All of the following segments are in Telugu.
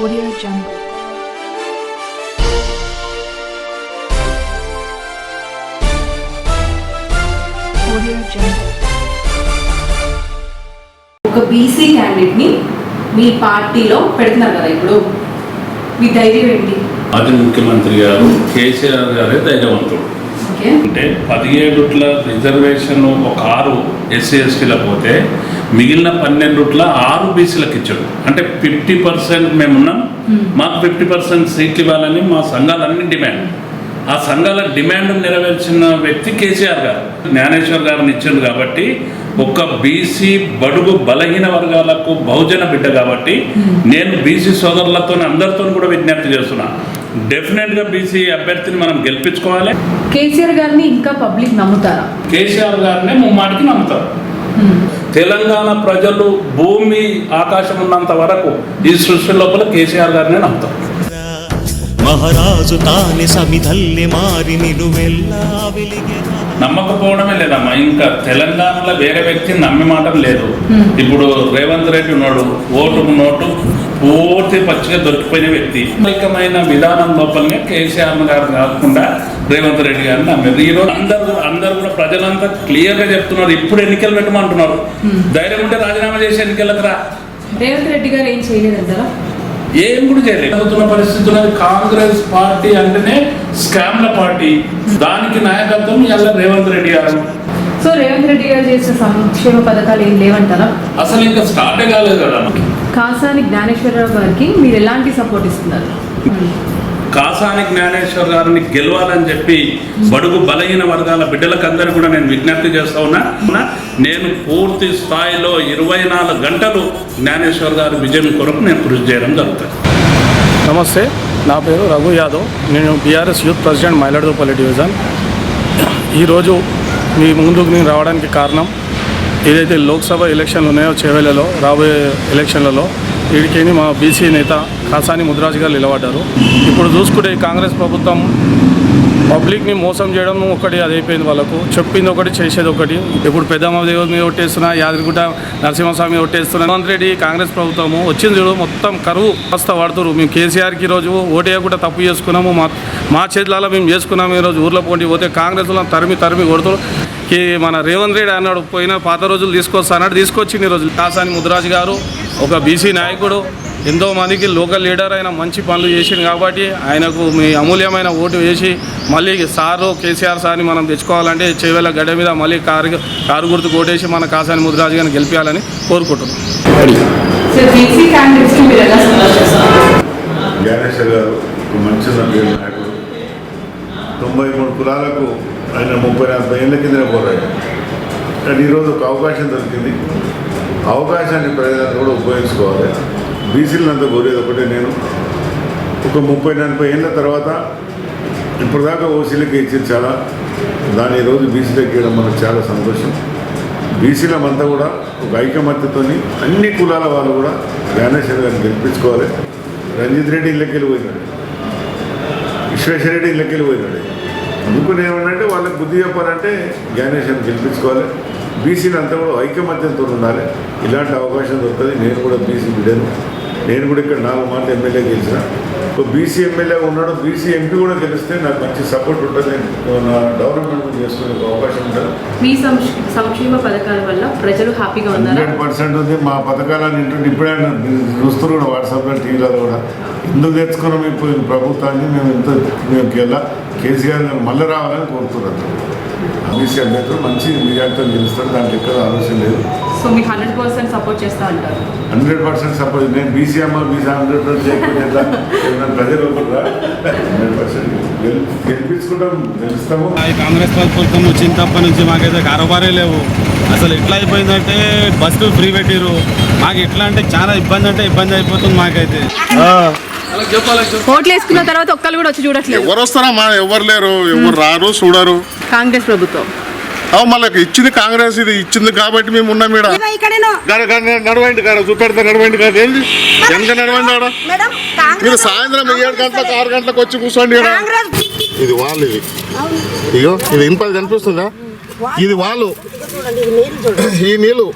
Audio Jungle. Audio Jungle. ఒక బీసీ క్యాండిడేట్ని మీ పార్టీలో పెడుతున్నారు కదా ఇప్పుడు మీ ధైర్యం ఏంటి మాజీ ముఖ్యమంత్రి గారు కేసీఆర్ గారే ధైర్యవంతుడు ఓకే అంటే పదిహేడుట్ల రిజర్వేషన్ ఒక ఆరు ఎస్సీ ఎస్టీలకు పోతే మిగిలిన పన్నెండుట్ల ఆరు బీసీలకు ఇచ్చాడు. అంటే ఫిఫ్టీ పర్సెంట్ మేమున్నాం మాకు ఫిఫ్టీ పర్సెంట్ సీట్లు ఇవ్వాలని మా సంఘాలన్నీ డిమాండ్. ఆ సంఘాల డిమాండ్ నెరవేర్చిన వ్యక్తి కేసీఆర్ గారు జ్ఞానేశ్వర్ గారిని ఇచ్చాడు కాబట్టి ఒక్క బీసీ బడుగు బలహీన వర్గాలకు బహుజన బిడ్డ కాబట్టి నేను బీసీ సోదరులతో అందరితో కూడా విజ్ఞప్తి చేస్తున్నా. డెఫినెట్గా బీసీ అభ్యర్థిని మనం గెలిపించుకోవాలి. కేసీఆర్ గారిని ఇంకా పబ్లిక్ నమ్ముతారా? కేసీఆర్ గారినే ముమ్మాటికి నమ్ముతారు. తెలంగాణ ప్రజలు భూమి ఆకాశం ఉన్నంత వరకు ఈ సృష్టి లోపల కేసీఆర్ గారినే నమ్ముతారు. మహారాజు తాని సమిధల్లి మారి నిలువెల్లా వెలిగెనా నమ్మకపోవడమే లేదమ్మా ఇంకా తెలంగాణలో వేరే వ్యక్తిని నమ్మి మాట లేదు. ఇప్పుడు రేవంత్ రెడ్డి ఉన్నాడు ఓటుకు నోటు పూర్తి పచ్చిగా దొరికిపోయిన వ్యక్తి. అనేకమైన విధానం లోపలనే కేసీఆర్ గారు కాకుండా రేవంత్ రెడ్డి గారిని నమ్మారు. ఈ రోజు అందరూ అందరూ కూడా ప్రజలంతా క్లియర్గా చెప్తున్నారు. ఇప్పుడు ఎన్నికలు పెట్టమంటున్నారు. ధైర్యం ఉంటే రాజీనామా చేసి ఎన్నికలకు రా. రేవంత్ రెడ్డి గారు ఏం చేయలేదంటారా ఏం కూడా చేయలేదు. అవుతున్న పరిస్థితి ఉన్నది కాంగ్రెస్ పార్టీ అంటేనే స్కామ్ల పార్టీ. దానికి నాయకత్వం ఇవాళ రేవంత్ రెడ్డి గారు. సో రేవంత్ రెడ్డి గారు చేసిన సంక్షేమ పథకాలు ఏం లేవంటారా? అసలు ఇంకా స్టార్టే కాలేదు కదా కాసాని జ్ఞానేశ్వరరావు గారికి మీరు ఎలాంటి సపోర్ట్ ఇస్తున్నారు? కాసాని జ్ఞానేశ్వర్ గారిని గెలవాలని చెప్పి బడుగు బలహీన వర్గాల బిడ్డలకు అందరూ కూడా నేను విజ్ఞప్తి చేస్తా ఉన్నా. నేను పూర్తి స్థాయిలో ఇరవై నాలుగు గంటలు జ్ఞానేశ్వర్ గారి విజయం కొరకు నేను కృషి చేయడం జరుగుతుంది. నమస్తే నా పేరు రఘు యాదవ్. నేను BRS youth president Mailadupalli division. ఈరోజు మీ ముందుకు నేను రావడానికి కారణం ఏదైతే లోక్సభ ఎలక్షన్లు ఉన్నాయో చేవెళ్ళలో రాబోయే ఎలక్షన్లలో వీడికేని మా బీసీ నేత కాసాని ముద్రాజ్ గారు నిలబడ్డారు. ఇప్పుడు చూసుకుంటే కాంగ్రెస్ ప్రభుత్వం పబ్లిక్ని మోసం చేయడం ఒకటి అది అయిపోయింది వాళ్ళకు. చెప్పింది ఒకటి చేసేది ఒకటి. ఇప్పుడు పెద్దమ్మ దేవుడి మీద ఒట్టేస్తున్నా యాదగిరిగుట్ట నరసింహస్వామి ఒట్టేస్తున్నా రేవంత్ రెడ్డి కాంగ్రెస్ ప్రభుత్వము వచ్చింది చూడు మొత్తం కరువు వస్తా వాడుతున్నారు మేము కేసీఆర్కి రోజు ఓటేయకుండా తప్పు చేసుకున్నాము మా మా చేతులలో మేము చేసుకున్నాము ఈరోజు ఊర్లో పోటీ పోతే కాంగ్రెస్లో తరిమి తరిమి కొడుతున్నారు మన రేవంత్ రెడ్డి అన్నాడు పోయిన పాత రోజులు తీసుకొస్తా అన్నాడు తీసుకొచ్చింది ఈరోజు కాసాని ముద్రాజ్ గారు ఒక బీసీ నాయకుడు ఎంతో మందికి లోకల్ లీడర్ అయిన మంచి పనులు చేసింది కాబట్టి ఆయనకు మీ అమూల్యమైన ఓటు వేసి మళ్ళీ సారు కేసీఆర్ సార్ని మనం తెచ్చుకోవాలంటే చేవేళ్ళ గడ్డ మీద మళ్ళీ కారు కారు గుర్తు కొట్టేసి మన కాసాని ముద్రాజు గారిని గెలిపించాలని కోరుకుంటున్నాం. జ్ఞానేశ్వర్ గారు మంచి నాయకుడు. తొంభై మూడు కులాలకు ఆయన ముప్పై నలభై ఏళ్ళ కింద పోరాడు కానీ ఈరోజు ఒక అవకాశం దొరికింది. అవకాశాన్ని ప్రజలందరూ కూడా ఉపయోగించుకోవాలి. బీసీలంతా కోరేది ఒకటే నేను. ఒక ముప్పై నలభై ఏళ్ళ తర్వాత ఇప్పటిదాకా ఓసీలకి ఇచ్చింది చాలా. దాని ఈరోజు బీసీలకు ఇవ్వడం మనకు చాలా సంతోషం. బీసీలమంతా కూడా ఒక ఐకమత్యతోని అన్ని కులాల వాళ్ళు కూడా జ్ఞానేశ్వర్ గారిని గెలిపించుకోవాలి. రంజిత్ రెడ్డి ఇళ్ళకి వెళ్ళిపోయినాడు. విశ్వేశ్వర రెడ్డి ఇళ్ళకి వెళ్ళిపోయినాడు. అందుకని ఏమన్నంటే వాళ్ళకి బుద్ధి చెప్పాలంటే జ్ఞానేశ్వరిని గెలిపించుకోవాలి. బీసీలు అంతా కూడా ఐకమత్యంతో ఉండాలి. ఇలాంటి అవకాశం దొరుకుతుంది. నేను కూడా బీసీ బిడ్డను. నేను కూడా ఇక్కడ నాలుగు మాటలు ఎమ్మెల్యే గెలిచిన. బీసీ ఎమ్మెల్యే ఉన్నాడు బీసీ ఎంపీ కూడా గెలిస్తే నాకు మంచి సపోర్ట్ ఉంటుంది. నా డెవలప్మెంట్ చేసుకునే అవకాశం ఉంటుంది. మీ సంక్ష- సంక్షేమ పథకాల వల్ల ప్రజలు హ్యాపీగా ఉన్నారా? హండ్రెడ్ పర్సెంట్ ఉంది. మా పథకాలను ఇంటుంటే ఇప్పుడే చూస్తున్నారు కూడా వాట్సాప్లో టీవీలో కూడా. ఎందుకు తెచ్చుకున్నాం ఇప్పుడు ప్రభుత్వాన్ని? మేము ఎంత మేము కేసీఆర్ గారు మళ్ళీ రావాలని బీసీ అభ్యర్థులు మంచి మెజార్టీతో గెలుస్తారు దాంట్లో ఎక్కడ ఆలోచన లేదు. సో మీకు హండ్రెడ్ పర్సెంట్ సపోర్ట్ చేస్తా అంటారు. Hundred percent support. నేను బీసీ అమ్మ బీసీ హండ్రెడ్ పర్సెంట్ చేయకపోతే ప్రజలు ఒకరా హండ్రెడ్ పర్సెంట్ గెలిపించుకుంటాం గెలుస్తాము ఈ కాంగ్రెస్ ప్రభుత్వం వచ్చిన తప్ప నుంచి మాకైతే కారోబారే లేవు. అసలు ఎట్లా అయిపోయిందంటే బస్సు ఫ్రీ పెట్టిరు మాకు ఎట్లా అంటే చాలా ఇబ్బంది అంటే ఇబ్బంది అయిపోతుంది మాకైతే. ఓట్లు వేసుకున్న తర్వాత ఒక్కరు కూడా వచ్చి చూడట్లేదు. ఎవరు వస్తారా మా ఎవరు లేరు? ఎవరు రారు? చూడరు. కాంగ్రెస్ ప్రభుత్వం. మళ్ళీ ఇచ్చింది కాంగ్రెస్ ఇది ఇచ్చింది కాబట్టి మేము ఉన్నాం గాడ నడవండి కాడ చూపెడతా నడవండి కాడ ఏంది? ఎంత నడవండి ఆడ. మేడం మీరు సాయంత్రం ఏడు గంటలకు ఆరు గంటలకు వచ్చి కూర్చోండి ఇది వాళ్ళు ఇది. ఇగో ఇది ఇంపది కనిపిస్తుందా? ఇది వాళ్ళు. ఈ నీళ్ళు.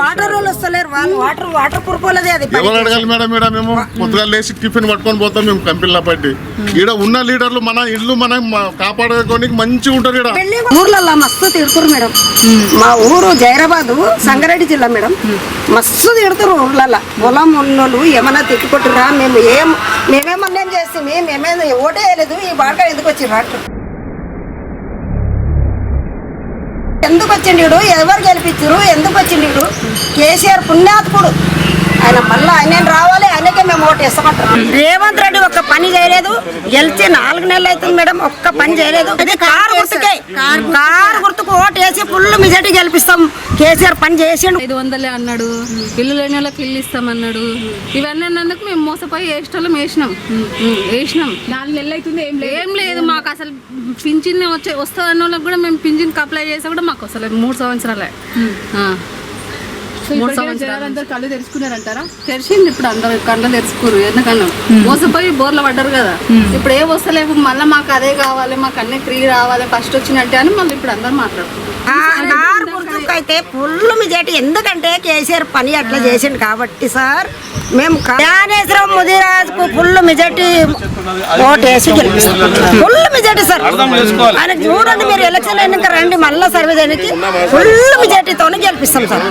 వాటర్ వాటర్ వాటర్ వాటర్ కురుకోలేదే అది ఎవరు అడగాలి మేడం ఈడ మేము పొద్దుగా లేచి టిఫిన్ పట్టుకొని పోతాం మేము కంపెనీల పట్టి ఈడ ఉన్న లీడర్లు మన ఇల్లు మనం మ- కాపాడుకోనికి మంచిగా ఉంటారు ఈడ. ఊర్లలో మస్తు తిడుతురు మేడం. మా ఊరు జైరాబాదు సంగారెడ్డి జిల్లా మేడం. మస్తు తిడుతురు ఊర్లలో పొలం ఉన్నోళ్ళు ఏమన్నా తిట్టుకుంటురా మేము ఏం మేమేమన్నా చేస్తే మేమే ఓటే వేయలేదు ఈ బాగా ఎందుకు వచ్చిర్రు? అంటారు ఎందుకు వచ్చిండు ఈడు? ఎవరు గెలిపించారు ఎందుకు వచ్చిండు ఈడు? కేసీఆర్ పుణ్యాత్ముడు. ఆయన మళ్ళీ ఆయన రావాలి? ఆయనకే మేము ఓటు వేస్తామంటారు రేవంత్ రెడ్డి ఒక్క పని చేయలేదు. గెలిచి నాలుగు నెలలు అవుతుంది మేడం ఒక్క పని చేయలేదు. అది కారు గుర్తుకే. కారు గుర్తుకు ఓటు వేసి ఫుల్ మెజార్టీ గెలిపిస్తాం. కేసీఆర్ పని చేసిండు. ఐదు వందలే అన్నాడు. ఇల్లు లేని వాళ్ళకి ఇల్లు ఇస్తామన్నాడు. ఇవన్నీ అన్నందుకు మేము మోసపోయి వేసేటోళ్ళం వేసినాం. వేసినాం. నాలుగు నెలలు అవుతుంది ఏం లేదు. ఏం లేదు మాకు అసలు పింఛన్ వచ్చే వస్తుందన్న వాళ్ళకి కూడా మేము పింఛన్కి అప్లై చేసా కూడా మాకు వస్తలేదు మూడు సంవత్సరాలే. కళ్ళు తెరుచుకున్నారంటారా? తెరిచింది ఇప్పుడు అందరు కళ్ళు తెరుచుకోరు ఎందుకన్నా? మోసపోయి బోర్లు పడ్డారు కదా. ఇప్పుడు ఏ వస్తలేవు మళ్ళీ మాకు అదే కావాలి మాకు అన్ని ఫ్రీ రావాలి ఫస్ట్ వచ్చినట్టే అని మళ్ళీ ఇప్పుడు అందరు మాట్లాడుతున్నారు. అయితే ఫుల్ మెజార్టీ. ఎందుకంటే కేసీఆర్ పని అట్లా చేసిండు కాబట్టి సార్ మేము జ్ఞానేశ్వరం ముదిరాజుకు ఫుల్ మెజార్టీ ఓటు వేసి గెలిపిస్తాం ఫుల్ మెజార్టీ సార్. ఆయన చూడండి మీరు ఎలక్షన్ అయినాక రండి మళ్ళీ సర్వే చేయడానికి. ఫుల్ మెజార్టీతోనే గెలిపిస్తాం సార్.